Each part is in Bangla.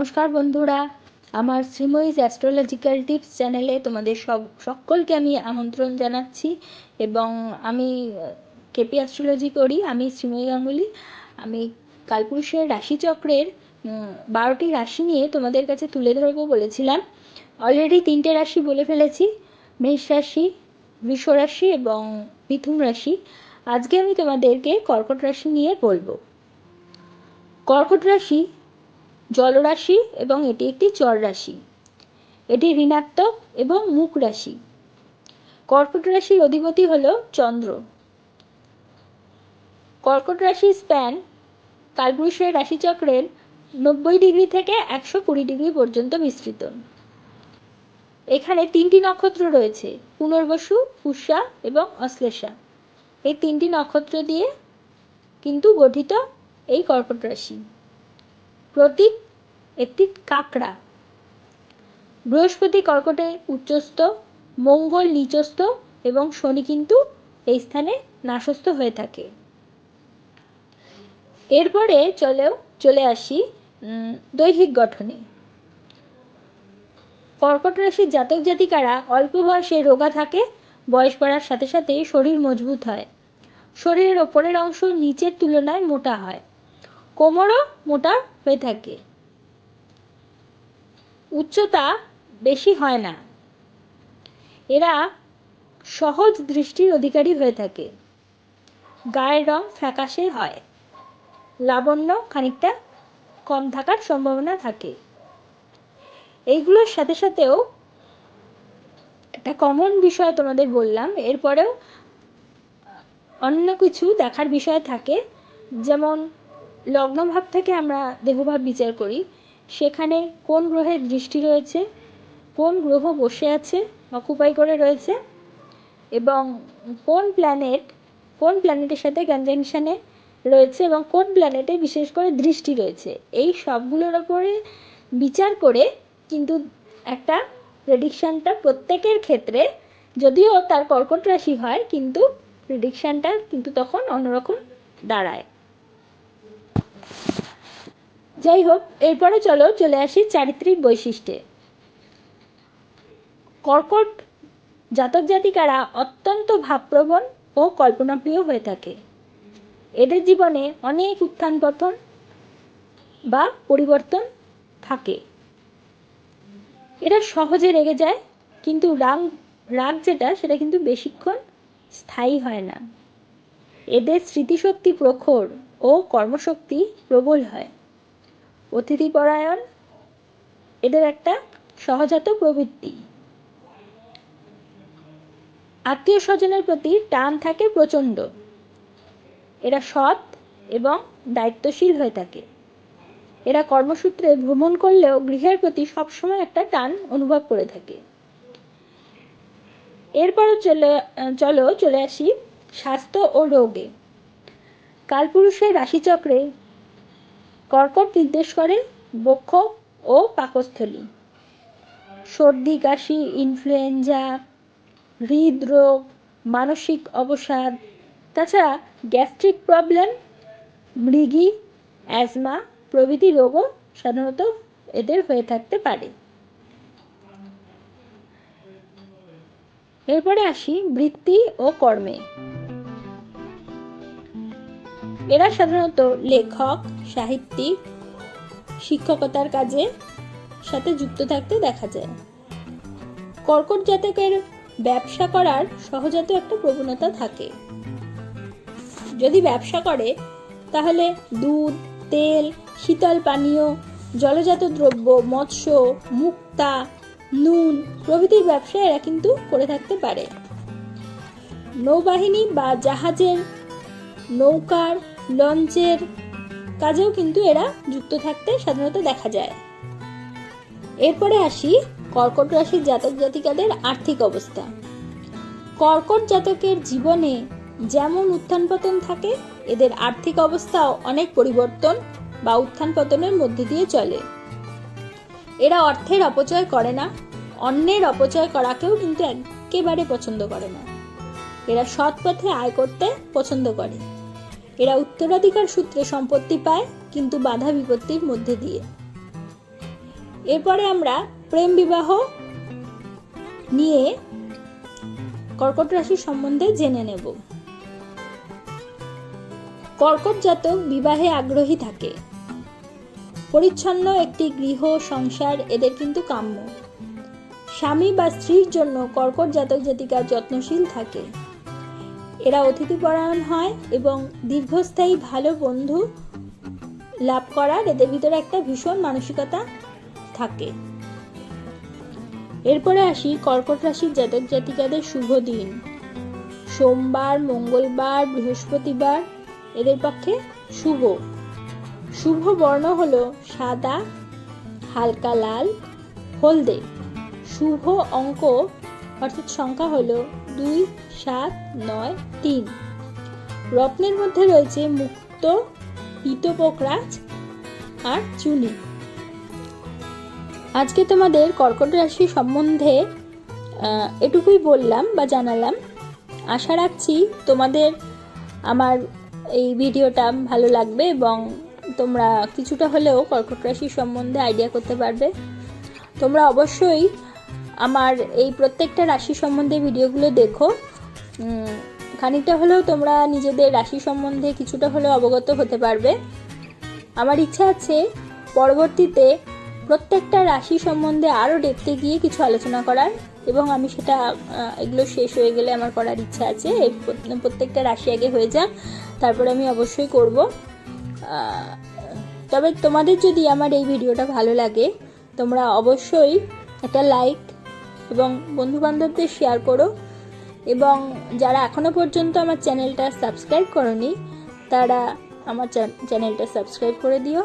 নমস্কার বন্ধুরা, আমার শ্রীময়ীজ অ্যাস্ট্রোলজিক্যাল টিপস চ্যানেলে তোমাদের সব, সকলকে আমি আমন্ত্রণ জানাচ্ছি এবং আমি কেপি অ্যাস্ট্রোলজি করি, আমি শ্রীময়ী গাঙ্গুলি। আমি কালপুরুষের রাশিচক্রের বারোটি রাশি নিয়ে তোমাদের কাছে তুলে ধরবো বলেছিলাম। অলরেডি তিনটে রাশি বলে ফেলেছি, মেষ রাশি, বৃষ রাশি এবং মিথুন রাশি। আজকে আমি তোমাদেরকে কর্কট রাশি নিয়ে বলব। কর্কট রাশি জলরাশি এবং এটি একটি চর রাশি এটি ঋণাত্মক এবং মুখ রাশি। কর্কট রাশির অধিপতি হল চন্দ্র। কর্কট রাশির স্প্যান কালপুরুষের রাশিচক্রের নব্বই ডিগ্রি থেকে একশো কুড়ি ডিগ্রি পর্যন্ত বিস্তৃত। এখানে তিনটি নক্ষত্র রয়েছে, পুনর্বসু পুষ্যা এবং অশ্লেষা। এই তিনটি নক্ষত্র দিয়ে কিন্তু গঠিত এই কর্কট রাশি। প্রতীক একটি কাঁকড়া। বৃহস্পতি কর্কটে উচ্চস্থ, মঙ্গল নিচস্থ এবং শনি কিন্তু এই স্থানে নাশস্থ হয়ে থাকে। এরপরে চলেও, চলে আসি দৈহিক গঠনে। কর্কট রাশির জাতক জাতিকারা অল্প বয়সে রোগা থাকে, বয়স বাড়ার সাথে সাথে শরীর মজবুত হয়। শরীরের ওপরের অংশ নিচের তুলনায় মোটা হয়। কোমরও মোটা হয়ে থাকে। উচ্চতা বেশি হয় না। এরা সহজ দৃষ্টির অধিকারী হয়ে থাকে। গায়ের রং ফ্যাকাশে হয়। লাবণ্য খানিকটা কম থাকার সম্ভাবনা থাকে। এইগুলোর সাথে সাথেও একটা কমন বিষয় তোমাদের বললাম। এরপরেও অন্য কিছু দেখার বিষয় থাকে। যেমন লগ্নভাব থেকে আমরা দেহভাব বিচার করি। সেখানে কোন গ্রহের দৃষ্টি রয়েছে, কোন গ্রহ বসে আছে অকুপাই করে রয়েছে এবং কোন প্ল্যানেট কোন প্ল্যানেটের সাথে কনজাংশনে রয়েছে এবং কোন প্ল্যানেটে বিশেষ করে দৃষ্টি রয়েছে। এই সবগুলোর ওপরে বিচার করে কিন্তু একটা প্রেডিকশানটা প্রত্যেকের ক্ষেত্রে যদিও তার কর্কট রাশি হয়, কিন্তু প্রেডিকশানটা কিন্তু তখন অন্যরকম দাঁড়ায়। যাই হোক এরপরে চলো চলে আসি চারিত্রিক বৈশিষ্ট্যে। কর্কট জাতক জাতিকারা অত্যন্ত ভাবপ্রবণ ও কল্পনাপ্রিয় হয়ে থাকে। এদের জীবনে অনেক উত্থান পতন বা পরিবর্তন থাকে। এরা সহজে রেগে যায়, কিন্তু রাগ রাগ যেটা, সেটা কিন্তু বেশিক্ষণ স্থায়ী হয় না। এদের স্মৃতিশক্তি প্রখর ও কর্মশক্তি প্রবল হয়। অতিথিপরায়ণ, এদের একটা সহজাত প্রবৃত্তি। আত্মীয় স্বজনের প্রতি টান থাকে প্রচণ্ড। এরা সৎ এবং দায়িত্বশীল হয়ে থাকে। এরা কর্মসূত্রে ভ্রমণ করলেও গৃহের প্রতি সবসময় একটা টান অনুভব করে থাকে। এরপরও চলে, চলো চলে আসি স্বাস্থ্য ও রোগে। কালপুরুষের রাশিচক্রে কর্কট নির্দেশ করে বক্ষ ও পাকস্থলী। সর্দি, কাশি ইনফ্লুয়েঞ্জা হৃদরোগ, মানসিক অবসাদ, তাছাড়া গ্যাস্ট্রিক প্রবলেম মৃগী অ্যাজমা প্রভৃতি রোগও সাধারণত এদের হয়ে থাকতে পারে। এরপরে আসি বৃত্তি ও কর্মে। এরা সাধারণত লেখক, সাহিত্যিক, শিক্ষকতার কাজে সাথে যুক্ত থাকতে দেখা যায়। কর্কট জাতকের ব্যবসা করার সহজাত একটা প্রবণতা থাকে। যদি ব্যবসা করে, তাহলে দুধ, তেল, শীতল পানীয়, জলজাত দ্রব্য, মৎস্য, মুক্তা, নুন প্রভৃতির ব্যবসা এরা কিন্তু করে থাকতে পারে। নৌবাহিনী বা জাহাজের নৌকার লঞ্চের কাজেও কিন্তু এরা যুক্ত থাকতে সাধারণত দেখা যায়। এরপরে আসি কর্কট রাশির জাতক জাতিকাদের আর্থিক অবস্থা। কর্কট জাতকের জীবনে যেমন উত্থান পতন থাকে, এদের আর্থিক অবস্থাও অনেক পরিবর্তন বা উত্থান পতনের মধ্যে দিয়ে চলে। এরা অর্থের অপচয় করে না, অন্যের অপচয় করাকেও কিন্তু একেবারে পছন্দ করে না। এরা সৎ পথে আয় করতে পছন্দ করে। এরা উত্তরাধিকার সূত্রে সম্পত্তি পায়, কিন্তু বাধা বিপত্তির মধ্যে দিয়ে। এরপরে আমরা প্রেম বিবাহ নিয়ে কর্কট রাশি সম্বন্ধে জেনে নেব। কর্কট জাতক বিবাহে আগ্রহী থাকে। পরিচ্ছন্ন একটি গৃহ, সংসার, এদের কিন্তু কাম্য। স্বামী বা স্ত্রীর জন্য কর্কট জাতক জাতিকা যত্নশীল থাকে। এরা অতিথিপরায়ণ হয় এবং দীর্ঘস্থায়ী ভালো বন্ধু লাভ করার এদের ভিতরে একটা ভীষণ মানসিকতা থাকে। এরপরে আসি কর্কট রাশির জাতক জাতিকাদের শুভ দিন। সোমবার, মঙ্গলবার, বৃহস্পতিবার এদের পক্ষে শুভ। শুভ বর্ণ হল সাদা, হালকা লাল, হলদে। শুভ অঙ্ক অর্থাৎ সংখ্যা হলো দুই, সাত, নয়, তিন। রত্নের মধ্যে রয়েছে মুক্ত পিতপোকরাজ আর চুনি। আজকে তোমাদের কর্কট রাশি সম্বন্ধে এটুকুই বললাম বা জানালাম। আশা রাখছি তোমাদের আমার এই ভিডিওটা ভালো লাগবে এবং তোমরা কিছুটা হলেও কর্কট রাশি সম্বন্ধে আইডিয়া করতে পারবে। তোমরা অবশ্যই আমার এই প্রত্যেকটা রাশি সম্বন্ধে ভিডিওগুলো দেখো। খানিকটা হলেও তোমরা নিজেদের রাশি সম্বন্ধে কিছুটা হলেও অবগত হতে পারবে। আমার ইচ্ছা আছে পরবর্তীতে প্রত্যেকটা রাশি সম্বন্ধে আরও দেখতে গিয়ে কিছু আলোচনা করার এবং আমি সেটা এগুলো শেষ হয়ে গেলে আমার করার ইচ্ছা আছে। প্রত্যেকটা রাশি আগে হয়ে যাক, তারপরে আমি অবশ্যই করব। তবে তোমাদের যদি আমার এই ভিডিওটা ভালো লাগে, তোমরা অবশ্যই একটা লাইক এবং বন্ধুবান্ধবদের শেয়ার করো। এবং যারা এখনও পর্যন্ত আমার চ্যানেলটা সাবস্ক্রাইব করনি, তারা আমার চ্যানেলটা সাবস্ক্রাইব করে দিও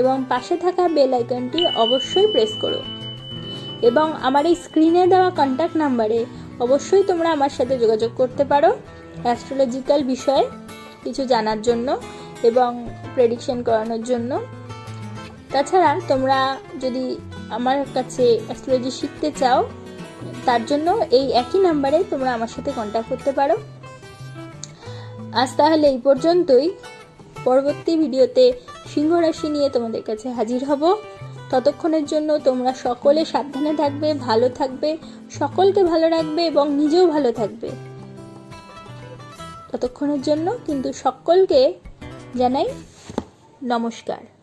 এবং পাশে থাকা বেল আইকনটি অবশ্যই প্রেস করো। এবং আমার এই স্ক্রিনে দেওয়া কন্ট্যাক্ট নাম্বারে অবশ্যই তোমরা আমার সাথে যোগাযোগ করতে পারো অ্যাস্ট্রোলজিক্যাল বিষয়ে কিছু জানার জন্য এবং প্রেডিকশন করানোর জন্য। তাছাড়া তোমরা যদি আমার কাছে অ্যাস্ট্রোলজি শিখতে চাও তার জন্য এই একই নাম্বারে তোমরা আমার সাথে কন্ট্যাক্ট করতে পারো। আজ তাহলে এই পর্যন্তই। পরবর্তী ভিডিওতে সিংহ রাশি নিয়ে তোমাদের কাছে হাজির হব। ততক্ষণের জন্য তোমরা সকলে সাবধানে থাকবে, ভালো থাকবে, সকলকে ভালো রাখবে এবং নিজেও ভালো থাকবে। ততক্ষণের জন্য কিন্তু সকলকে জানাই নমস্কার।